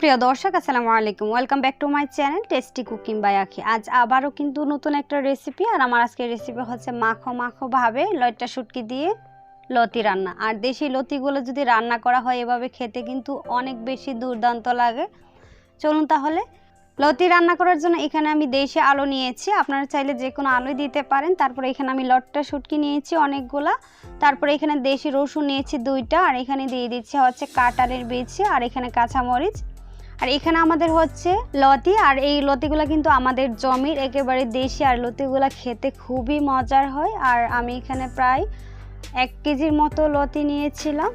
প্রিয় দর্শক, আসসালামু আলাইকুম। Welcome back to my channel tasty cooking by Akhi আজ আবারও কিন্তু নতুন একটা রেসিপি আর আমার আজকের রেসিপি হচ্ছে মাখো মাখো ভাবে লয়টা শুটকি দিয়ে লতি রান্না। আর দেশি লতিগুলো যদি রান্না করা হয়, এভাবে খেতে কিন্তু অনেক বেশি দুর্দান্ত লাগে। চলুন তাহলে, লতি রান্না করার জন্য এখানে আমি দেশি আলু নিয়েছি। আপনারা চাইলে যে কোনো আলুই দিতে পারেন। তারপরে এখানে আমি লটটা শুটকি নিয়েছি অনেকগুলা। তারপরে এখানে দেশি রসুন নিয়েছি দুইটা। আর এখানে দিয়ে দিচ্ছি হচ্ছে কাটারের বিচি আর এখানে কাঁচামরিচ। আর এখানে আমাদের হচ্ছে লতি, আর এই লতিগুলো কিন্তু আমাদের জমির একেবারে দেশি, আর লতিগুলো খেতে খুবই মজার হয়। আর আমি এখানে প্রায় এক কেজির মতো লতি নিয়েছিলাম।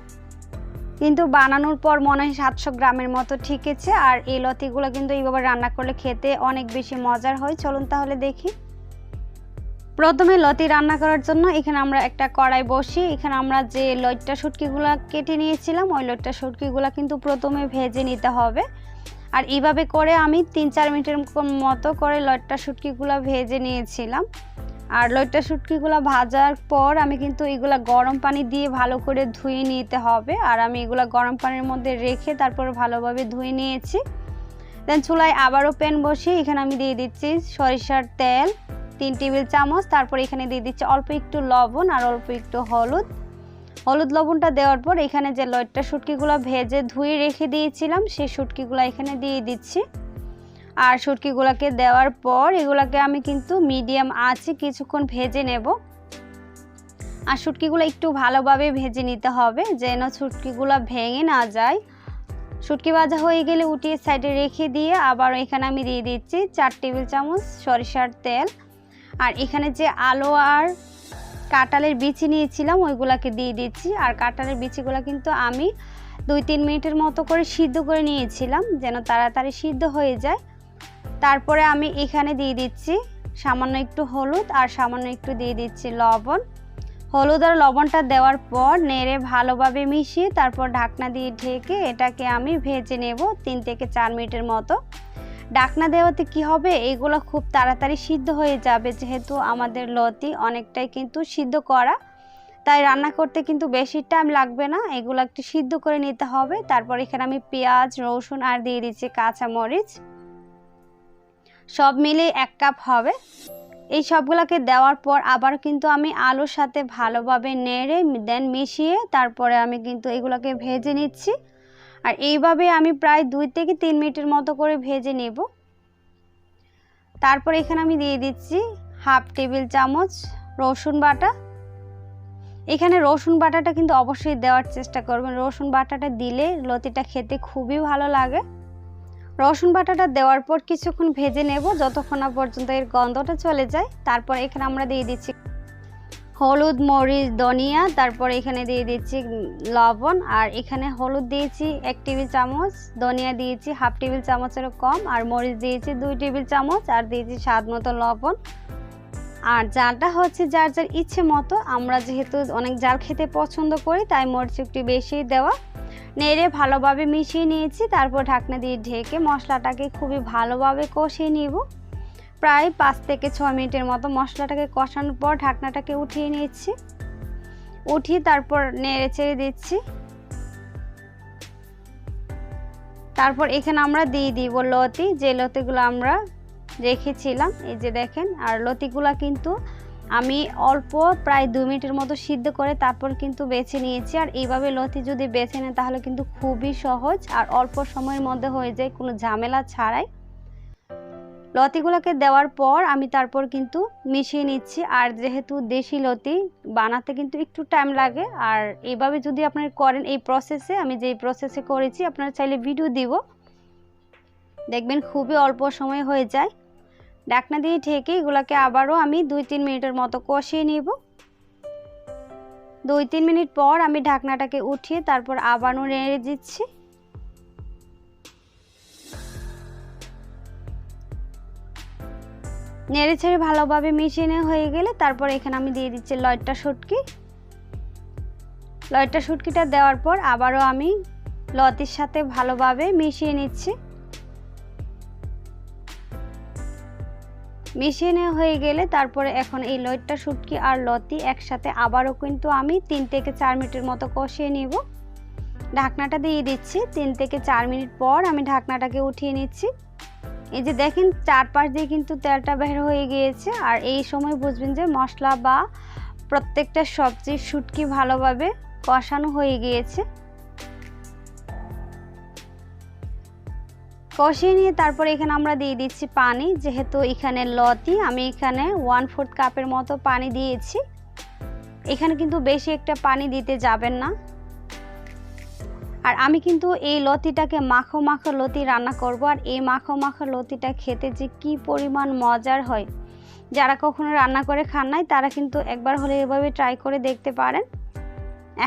কিন্তু বানানোর পর মনে হয় সাতশো গ্রামের মতো ঠিকেছে, আর এই লতিগুলো কিন্তু এইভাবে রান্না করলে খেতে অনেক বেশি মজার হয়। চলুন তাহলে দেখি। প্রথমে লতি রান্না করার জন্য এখানে আমরা একটা কড়াই বসি। এখানে আমরা যে লইট্টা শুটকিগুলো কেটে নিয়েছিলাম, ওই লইট্টা শুটকিগুলো কিন্তু প্রথমে ভেজে নিতে হবে। আর এইভাবে করে আমি তিন চার মিনিটের মতো করে লইট্টা শুটকিগুলো ভেজে নিয়েছিলাম। আর লইট্টা শুটকিগুলো ভাজার পর আমি কিন্তু এগুলা গরম পানি দিয়ে ভালো করে ধুয়ে নিতে হবে। আর আমি এগুলা গরম পানির মধ্যে রেখে তারপর ভালোভাবে ধুয়ে নিয়েছি। দেন চুলায় আবারও প্যান বসিয়ে এখানে আমি দিয়ে দিচ্ছি সরিষার তেল, তিন টেবিল চামচ, তারপর এখানে দিয়ে দিচ্ছি অল্প একটু লবণ আর অল্প একটু হলুদ। হলুদ লবণটা দেওয়ার পর এখানে যে লইট্টা শুটকিগুলো ভেজে ধুয়ে রেখে দিয়েছিলাম, সেই শুটকিগুলো এখানে দিয়ে দিচ্ছি। আর শুটকিগুলোকে দেওয়ার পর এগুলোকে আমি কিন্তু মিডিয়াম আছে কিছুক্ষণ ভেজে নেব। আর শুটকিগুলো একটু ভালোভাবে ভেজে নিতে হবে, যেন শুটকিগুলো ভেঙে না যায়। শুটকি ভাজা হয়ে গেলে উঠিয়ে সাইডে রেখে দিয়ে আবার এখানে আমি দিয়ে দিচ্ছি চার টেবিল চামচ সরিষার তেল। আর এখানে যে আলু আর কাঁটালের বিচি নিয়েছিলাম, ওইগুলাকে দিয়ে দিচ্ছি আর কাঁটালের বিচিগুলো কিন্তু আমি দুই তিন মিনিটের মতো করে সিদ্ধ করে নিয়েছিলাম, যেন তাড়াতাড়ি সিদ্ধ হয়ে যায়। তারপরে আমি এখানে দিয়ে দিচ্ছি সামান্য একটু হলুদ আর সামান্য একটু দিয়ে দিচ্ছি লবণ। হলুদ আর লবণটা দেওয়ার পর নেড়ে ভালোভাবে মিশিয়ে তারপর ঢাকনা দিয়ে ঢেকে এটাকে আমি ভেজে নেব তিন থেকে চার মিনিটের মতো। ডাকনা দেওয়াতে কি হবে? এগুলো খুব তাড়াতাড়ি সিদ্ধ হয়ে যাবে। যেহেতু আমাদের লতি অনেকটাই কিন্তু সিদ্ধ করা, তাই রান্না করতে কিন্তু বেশি টাইম লাগবে না। এগুলো একটু সিদ্ধ করে নিতে হবে। তারপর এখানে আমি পেঁয়াজ, রসুন আর দিয়ে দিচ্ছি কাঁচামরিচ সব মিলে এক কাপ হবে। এই সবগুলোকে দেওয়ার পর আবার কিন্তু আমি আলুর সাথে ভালোভাবে নেড়ে দেন মিশিয়ে তারপরে আমি কিন্তু এগুলোকে ভেজে নিচ্ছি। আর এইভাবে আমি প্রায় দুই থেকে তিন মিনিটের মতো করে ভেজে নেব। তারপর এখানে আমি দিয়ে দিচ্ছি হাফ টেবিল চামচ রসুন বাটা। এখানে রসুন বাটাটা কিন্তু অবশ্যই দেওয়ার চেষ্টা করবেন। রসুন বাটাটা দিলে লতিটা খেতে খুবই ভালো লাগে। রসুন বাটাটা দেওয়ার পর কিছুক্ষণ ভেজে নেব, যতক্ষণ না পর্যন্ত এর গন্ধটা চলে যায়। তারপর এখানে আমরা দিয়ে দিচ্ছি হলুদ মরিচ, ধনিয়া, তারপর এখানে দিয়ে দিচ্ছি লবণ, আর এখানে হলুদ দিয়েছি এক টেবিল চামচ, ধনিয়া দিয়েছি হাফ টেবিল চামচেরও কম, আর মরিচ দিয়েছি দুই টেবিল চামচ, আর দিয়েছি স্বাদ মতো লবণ। আর জালটা হচ্ছে যার যার ইচ্ছে মতো, আমরা যেহেতু অনেক জাল খেতে পছন্দ করি, তাই মরিচ একটু বেশি দেওয়া। নেড়ে ভালোভাবে মিশিয়ে নিয়েছি, তারপর ঢাকনা দিয়ে ঢেকে মশলাটাকে খুবই ভালোভাবে কষিয়ে নিব। প্রায় পাঁচ থেকে ছয় মিনিটের মতো মশলাটাকে কষানোর পর ঢাকনাটাকে উঠিয়ে নিচ্ছি উঠিয়ে তারপর নেড়ে চেড়ে দিচ্ছি। তারপর এখানে আমরা দিয়ে দিব লতি। যে লতিগুলো আমরা রেখেছিলাম, এই যে দেখেন, আর লতিগুলা কিন্তু আমি অল্প প্রায় দু মিনিটের মতো সিদ্ধ করে তারপর কিন্তু বেছে নিয়েছি। আর এইভাবে লতি যদি বেছে নেন তাহলে কিন্তু খুবই সহজ আর অল্প সময়ের মধ্যে হয়ে যায়, কোনো ঝামেলা ছাড়াই। লতিগুলোকে দেওয়ার পর আমি তারপর কিন্তু মিশিয়ে নিচ্ছি। আর যেহেতু দেশি লতি, বানাতে কিন্তু একটু টাইম লাগে। আর এইভাবে যদি আপনারা করেন এই প্রসেসে আমি যেই প্রসেসে করেছি, আপনারা চাইলে ভিডিও দিব। দেখবেন খুবই অল্প সময় হয়ে যায়। ডাকনা দিয়ে ঢেকে এগুলোকে আবারও আমি দুই তিন মিনিটের মতো কষিয়ে নিব। দুই তিন মিনিট পর আমি ঢাকনাটাকে উঠিয়ে তারপর আবারও নেড়ে দিচ্ছি। নেড়ে ছেড়ে ভালোভাবে মিশিয়ে নেওয়া হয়ে গেলে তারপর এখানে আমি দিয়ে দিচ্ছি লয়টা শুটকি। লয়টা শুটকিটা দেওয়ার পর আবারও আমি লতির সাথে ভালোভাবে মিশিয়ে নিচ্ছি। মিশিয়ে নেওয়া হয়ে গেলে তারপরে এখন এই লইটটা শুটকি আর লতি একসাথে আবারও কিন্তু আমি তিন থেকে চার মিনিটের মতো কষিয়ে নিব। ঢাকনাটা দিয়ে দিচ্ছি। তিন থেকে চার মিনিট পর আমি ঢাকনাটাকে উঠিয়ে নিচ্ছি। এই যে দেখেন, চারপাশ দিয়ে কিন্তু তেলটা বের হয়ে গিয়েছে। আর এই সময় বুঝবেন যে মশলা বা প্রত্যেকটা সবজির শুটকি ভালোভাবে কষানো হয়ে গিয়েছে। কষিয়ে নিয়ে তারপর এখানে আমরা দিয়ে দিচ্ছি পানি, যেহেতু এখানে লতি, আমি এখানে ওয়ান ফোর্থ কাপের মতো পানি দিয়েছি। এখানে কিন্তু বেশি একটা পানি দিতে যাবেন না। আর আমি কিন্তু এই লতিটাকে মাখো মাখো লতি রান্না করব, আর এই মাখো মাখো লতিটা খেতে যে কি পরিমাণ মজার হয়। যারা কখনো রান্না করে খান নাই, তারা কিন্তু একবার হলে এভাবে ট্রাই করে দেখতে পারেন।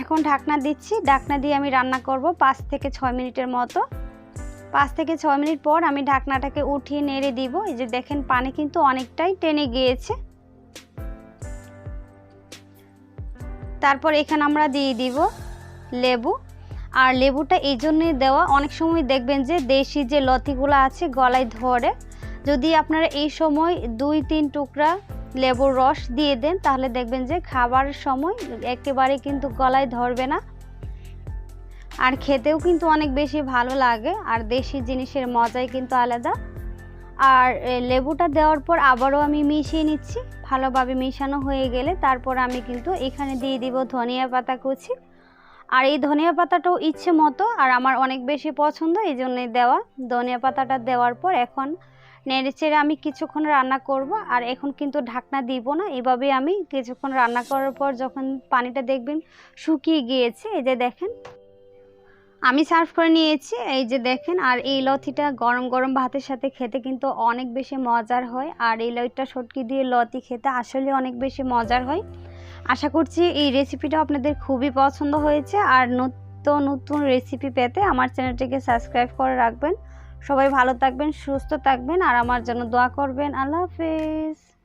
এখন ঢাকনা দিচ্ছি, ঢাকনা দিয়ে আমি রান্না করব পাঁচ থেকে ছয় মিনিটের মতো। পাঁচ থেকে ছয় মিনিট পর আমি ঢাকনাটাকে উঠিয়ে নেড়ে দিব। এই যে দেখেন, পানি কিন্তু অনেকটাই টেনে গিয়েছে। তারপর এখানে আমরা দিয়ে দিব লেবু। আর লেবুটা এই জন্যই দেওয়া। অনেক সময় দেখবেন যে দেশি যে লতিগুলো আছে গলায় ধরে, যদি আপনারা এই সময় দুই, তিন টুকরা লেবুর রস দিয়ে দেন, তাহলে দেখবেন যে খাবার সময় একেবারে কিন্তু গলায় ধরবে না। আর খেতেও কিন্তু অনেক বেশি ভালো লাগে, আর দেশি জিনিসের মজাই কিন্তু আলাদা। আর লেবুটা দেওয়ার পর আবারও আমি মিশিয়ে নিচ্ছি। ভালোভাবে মিশানো হয়ে গেলে তারপর আমি কিন্তু এখানে দিয়ে দিব ধনিয়া পাতা কুচি। আর এই ধনিয়া পাতাটাও ইচ্ছে মতো, আর আমার অনেক বেশি পছন্দ, এই জন্যই দেওয়া। ধনিয়া পাতাটা দেওয়ার পর এখন নেড়ে চেড়ে আমি কিছুক্ষণ রান্না করব, আর এখন কিন্তু ঢাকনা দিব না এভাবে আমি কিছুক্ষণ রান্না করার পর যখন পানিটা দেখবেন শুকিয়ে গিয়েছে, এই যে দেখেন। আমি সার্ভ করে নিয়েছি, এই যে দেখেন, আর এই লতিটা গরম গরম ভাতের সাথে খেতে কিন্তু অনেক বেশি মজার হয়, আর এই লতিটা সটকি দিয়ে লতি খেতে আসলে অনেক বেশি মজার হয়। আশা করছি এই রেসিপিটা আপনাদের খুবই পছন্দ হয়েছে। আর নতুন নতুন রেসিপি পেতে আমার চ্যানেলটিকে সাবস্ক্রাইব করে রাখবেন। সবাই ভালো থাকবেন, সুস্থ থাকবেন, আর আমার জন্য দোয়া করবেন। আল্লাহ হাফেজ।